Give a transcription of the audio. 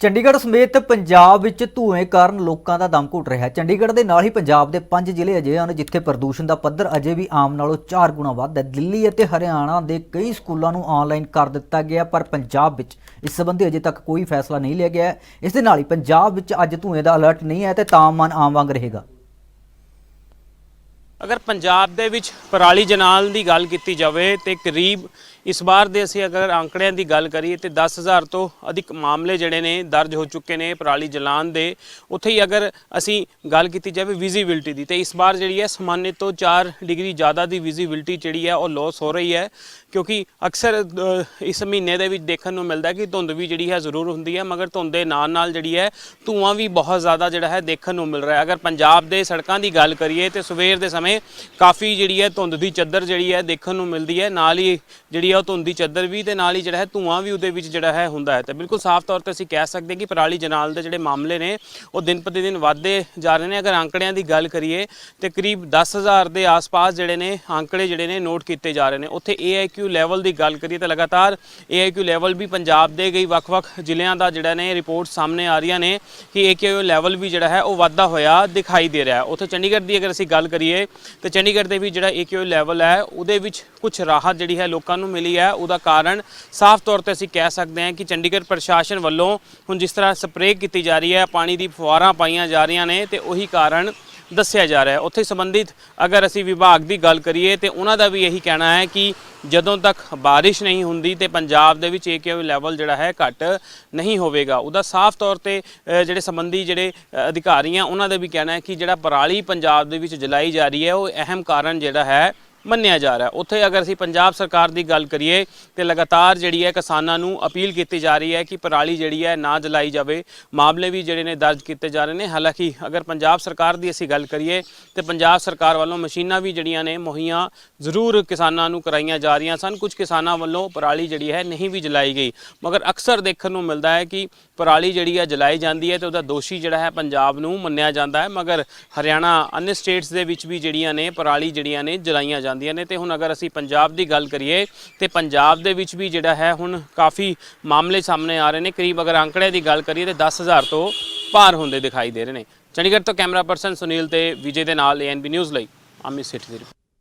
ਚੰਡੀਗੜ੍ਹ ਸਮੇਤ ਪੰਜਾਬ ਵਿੱਚ ਧੂਏ ਕਾਰਨ ਲੋਕਾਂ ਦਾ ਦਮ ਘੁੱਟ ਰਿਹਾ। ਹੈ ਚੰਡੀਗੜ੍ਹ ਦੇ ਨਾਲ ਹੀ ਪੰਜਾਬ ਦੇ ਪੰਜ ਜ਼ਿਲ੍ਹੇ ਅਜਿਹੇ ਹਨ ਜਿੱਥੇ ਪ੍ਰਦੂਸ਼ਣ ਦਾ ਪੱਧਰ ਅਜੇ ਵੀ ਆਮ ਨਾਲੋਂ 4 ਗੁਣਾ ਵੱਧ ਹੈ। ਦਿੱਲੀ ਅਤੇ ਹਰਿਆਣਾ ਦੇ ਕਈ ਸਕੂਲਾਂ ਨੂੰ ਆਨਲਾਈਨ ਕਰ ਦਿੱਤਾ ਗਿਆ, ਪਰ ਪੰਜਾਬ ਵਿੱਚ ਇਸ ਸੰਬੰਧੀ ਅਜੇ ਤੱਕ ਕੋਈ ਫੈਸਲਾ ਨਹੀਂ ਲਿਆ ਗਿਆ ਇਸ ਦੇ ਨਾਲ ਹੀ ਪੰਜਾਬ ਵਿੱਚ ਅੱਜ ਧੂਏ ਦਾ ਅਲਰਟ ਨਹੀਂ ਹੈ ਤੇ ਤਾਪਮਾਨ ਆਮ ਵਾਂਗ ਰਹੇਗਾ। ਅਗਰ ਪੰਜਾਬ ਦੇ ਵਿੱਚ ਪਰਾਲੀ ਜਨਾਲ ਦੀ ਗੱਲ ਕੀਤੀ ਜਾਵੇ ਤੇ ਕਰੀਬ ਇਸ ਵਾਰ ਦੇ ਅਸੀਂ ਅਗਰ ਅੰਕੜਿਆਂ ਦੀ ਗੱਲ ਕਰੀਏ ਤੇ 10000 ਤੋਂ ਅਧਿਕ ਮਾਮਲੇ ਜਿਹੜੇ ਨੇ ਦਰਜ ਹੋ ਚੁੱਕੇ ਨੇ ਪਰਾਲੀ ਜਲਾਨ ਦੇ, ਉੱਥੇ ਹੀ ਅਗਰ ਅਸੀਂ ਗੱਲ ਕੀਤੀ ਜਾਵੇ ਵਿਜ਼ਿਬਿਲਟੀ ਦੀ, ਤੇ ਇਸ ਵਾਰ ਜਿਹੜੀ ਹੈ ਸਮਾਨਿਤ ਤੋਂ 4 ਡਿਗਰੀ ਜ਼ਿਆਦਾ ਦੀ ਵਿਜ਼ਿਬਿਲਟੀ ਜਿਹੜੀ ਹੈ ਉਹ ਲਾਸ ਹੋ ਰਹੀ ਹੈ, ਕਿਉਂਕਿ ਅਕਸਰ ਇਸ ਮਹੀਨੇ ਦੇ ਵਿੱਚ ਦੇਖਣ ਨੂੰ ਮਿਲਦਾ ਕਿ ਧੁੰਦ ਵੀ ਜਿਹੜੀ ਹੈ ਜ਼ਰੂਰ ਹੁੰਦੀ ਹੈ, ਮਗਰ ਧੁੰਦ ਦੇ ਨਾਲ ਨਾਲ ਜਿਹੜੀ ਹੈ ਧੂਆਂ ਵੀ ਬਹੁਤ ਜ਼ਿਆਦਾ ਜਿਹੜਾ ਹੈ ਦੇਖਣ ਨੂੰ ਮਿਲ ਰਿਹਾ ਹੈ। ਅਗਰ ਪੰਜਾਬ ਦੇ ਸੜਕਾਂ ਦੀ ਗੱਲ ਕਰੀਏ ਤੇ ਸਵੇਰ ਦੇ ਸਮੇਂ ਕਾਫੀ ਜਿਹੜੀ ਹੈ ਧੁੰਦ ਦੀ ਚੱਦਰ ਜਿਹੜੀ ਹੈ ਦੇਖਣ ਨੂੰ ਮਿਲਦੀ ਹੈ। ਨਾਲ ਹੀ ਜਿਹੜੀ ਹੈ ਉਹ ਧੁੰਦ ਦੀ ਚੱਦਰ ਵੀ ਤੇ ਨਾਲ ਹੀ ਜਿਹੜਾ ਹੈ ਧੂਆਂ ਵੀ ਉਹਦੇ ਵਿੱਚ ਜਿਹੜਾ ਹੈ ਹੁੰਦਾ ਹੈ। ਤੇ ਬਿਲਕੁਲ ਸਾਫ਼ ਤੌਰ ਤੇ ਅਸੀਂ ਕਹਿ ਸਕਦੇ ਕਿ ਪਰਾਲੀ ਜਨਾਲ ਦੇ ਜਿਹੜੇ ਮਾਮਲੇ ਨੇ, ਉਹ ਦਿਨ ਪ੍ਰਤੀ ਦਿਨ ਵੱਧਦੇ ਜਾ ਰਹੇ ਨੇ। ਅਗਰ ਅੰਕੜਿਆਂ ਦੀ ਗੱਲ ਕਰੀਏ ਤੇ ਕਰੀਬ 10000 ਦੇ ਆਸ-ਪਾਸ ਜਿਹੜੇ ਨੇ ਅੰਕੜੇ ਜਿਹੜੇ ਨੇ ਨੋਟ ਕੀਤੇ ਜਾ ਰਹੇ ਨੇ। ਉੱਥੇ AIQ ਲੈਵਲ ਦੀ ਗੱਲ ਕਰੀਏ ਤਾਂ ਲਗਾਤਾਰ AIQ ਲੈਵਲ ਵੀ ਪੰਜਾਬ ਦੇ ਕਈ ਵੱਖ-ਵੱਖ ਜ਼ਿਲ੍ਹਿਆਂ ਦਾ ਜਿਹੜਾ ਨੇ ਰਿਪੋਰਟ ਸਾਹਮਣੇ ਆ ਰਹੀਆਂ ਨੇ ਕਿ AIQ ਲੈਵਲ ਵੀ ਜਿਹੜਾ ਹੈ ਉਹ ਵਾਧਾ ਹੋਇਆ ਦਿਖਾਈ ਦੇ ਰਿਹਾ ਉੱਥੇ ਚੰਡੀਗੜ੍ਹ ਦੀ ਅਗਰ ਅਸੀਂ ਗੱਲ ਕਰੀਏ ਤੇ ਚੰਡੀਗੜ੍ਹ ਦੇ ਵੀ ਜਿਹੜਾ AIQ ਲੈਵਲ ਹੈ, ਉਹਦੇ ਵਿੱਚ ਕੁਝ ਰਾਹਤ ਜਿਹੜੀ ਹੈ ਲੋਕਾਂ ਨੂੰ ਮਿਲੀ ਹੈ। ਉਹਦਾ ਕਾਰਨ ਸਾਫ਼ ਤੌਰ ਤੇ ਅਸੀਂ ਕਹਿ ਸਕਦੇ ਹਾਂ ਕਿ ਚੰਡੀਗੜ੍ਹ ਪ੍ਰਸ਼ਾਸਨ ਵੱਲੋਂ ਹੁਣ ਜਿਸ ਤਰ੍ਹਾਂ ਸਪਰੇਅ ਕੀਤੀ ਜਾ ਰਹੀ ਹੈ, ਪਾਣੀ ਦੀ ਫੁਆਰਾਂ ਪਾਈਆਂ ਜਾ ਰਹੀਆਂ ਨੇ ਤੇ ਉਹੀ ਕਾਰਨ ਦੱਸਿਆ ਜਾ ਰਿਹਾ ਹੈ। ਉੱਥੇ ਸੰਬੰਧਿਤ ਅਗਰ ਅਸੀਂ ਵਿਭਾਗ ਦੀ ਗੱਲ ਕਰੀਏ ਤੇ ਉਹਨਾਂ ਦਾ ਵੀ ਇਹੀ ਕਹਿਣਾ ਹੈ ਕਿ ਜਦੋਂ ਤੱਕ ਬਾਰਿਸ਼ ਨਹੀਂ ਹੁੰਦੀ ਤੇ ਪੰਜਾਬ ਦੇ ਵਿੱਚ ਏਕੇਯੂ ਲੈਵਲ ਜਿਹੜਾ ਹੈ ਘਟ ਨਹੀਂ ਹੋਵੇਗਾ। ਉਹਦਾ ਸਾਫ਼ ਤੌਰ ਤੇ ਜਿਹੜੇ ਸੰਬੰਧੀ ਜਿਹੜੇ ਅ, ਅਧਿਕਾਰੀ ਆ ਉਹਨਾਂ ਦਾ ਵੀ ਕਹਿਣਾ ਹੈ ਕਿ ਜਿਹੜਾ ਪਰਾਲੀ ਪੰਜਾਬ ਦੇ ਵਿੱਚ ਜਲਾਈ ਜਾ ਰਹੀ ਹੈ ਉਹ ਅਹਿਮ ਕਾਰਨ ਜਿਹੜਾ ਹੈ ਮੰਨਿਆ ਜਾ ਰਿਹਾ। ਉੱਥੇ ਅਗਰ ਅਸੀਂ ਪੰਜਾਬ ਸਰਕਾਰ ਦੀ ਗੱਲ ਕਰੀਏ ਤੇ ਲਗਾਤਾਰ ਜਿਹੜੀ ਹੈ ਕਿਸਾਨਾਂ ਨੂੰ ਅਪੀਲ ਕੀਤੀ ਜਾ ਰਹੀ ਹੈ ਕਿ ਪਰਾਲੀ ਜਿਹੜੀ ਹੈ ਨਾ ਜਲਾਈ ਜਾਵੇ। ਮਾਮਲੇ ਵੀ ਜਿਹੜੇ ਨੇ ਦਰਜ ਕੀਤੇ ਜਾ ਰਹੇ ਨੇ। ਹਾਲਾਂਕਿ ਅਗਰ ਪੰਜਾਬ ਸਰਕਾਰ ਦੀ ਅਸੀਂ ਗੱਲ ਕਰੀਏ ਤੇ ਪੰਜਾਬ ਸਰਕਾਰ ਵੱਲੋਂ ਮਸ਼ੀਨਾਂ ਵੀ ਜਿਹੜੀਆਂ ਨੇ ਮੁਹੱਈਆ ਜ਼ਰੂਰ ਕਿਸਾਨਾਂ ਨੂੰ ਕਰਾਈਆਂ ਜਾ ਰਹੀਆਂ ਸਨ। ਕੁਝ ਕਿਸਾਨਾਂ ਵੱਲੋਂ ਪਰਾਲੀ ਜਿਹੜੀ ਹੈ ਨਹੀਂ ਵੀ ਜਲਾਈ ਗਈ। ਮਗਰ ਅਕਸਰ ਦੇਖਣ ਨੂੰ ਮਿਲਦਾ ਹੈ ਕਿ ਪਰਾਲੀ ਜਿਹੜੀ ਹੈ ਜਲਾਈ ਜਾਂਦੀ ਹੈ ਤੇ ਉਹਦਾ ਦੋਸ਼ੀ ਜਿਹੜਾ ਹੈ ਪੰਜਾਬ ਨੂੰ ਮੰਨਿਆ ਜਾਂਦਾ ਹੈ। ਮਗਰ ਹਰਿਆਣਾ ਅન્ય ਸਟੇਟਸ ਦੇ ਵਿੱਚ ਵੀ ਜਿਹੜੀਆਂ ਨੇ ਪਰਾਲੀ ਜਿਹੜੀਆਂ ਨੇ ਜਲਾਈਆਂ ਜਾਂਦੀਆਂ ਨੇ ਤੇ ਹੁਣ ਅਗਰ ਅਸੀਂ ਪੰਜਾਬ ਦੀ ਗੱਲ ਕਰੀਏ ਤੇ ਪੰਜਾਬ ਦੇ ਵਿੱਚ ਵੀ ਜਿਹੜਾ ਹੈ ਹੁਣ ਕਾਫੀ ਮਾਮਲੇ ਸਾਹਮਣੇ ਆ ਰਹੇ ਨੇ। ਕਰੀਬ ਅਗਰ ਅੰਕੜੇ ਦੀ ਗੱਲ ਕਰੀਏ ਤੇ 10000 ਤੋਂ ਪਾਰ ਹੁੰਦੇ ਦਿਖਾਈ ਦੇ ਰਹੇ ਨੇ। ਚੰਡੀਗੜ੍ਹ ਤੋਂ ਕੈਮਰਾ ਪਰਸਨ ਸੁਨੀਲ ਤੇ ਵਿਜੇ ਦੇ ਨਾਲ ਏਐਨਬੀ ਨਿਊਜ਼ ਲਈ, ਅਮਿਤ ਸੇਠੀ ਦੀ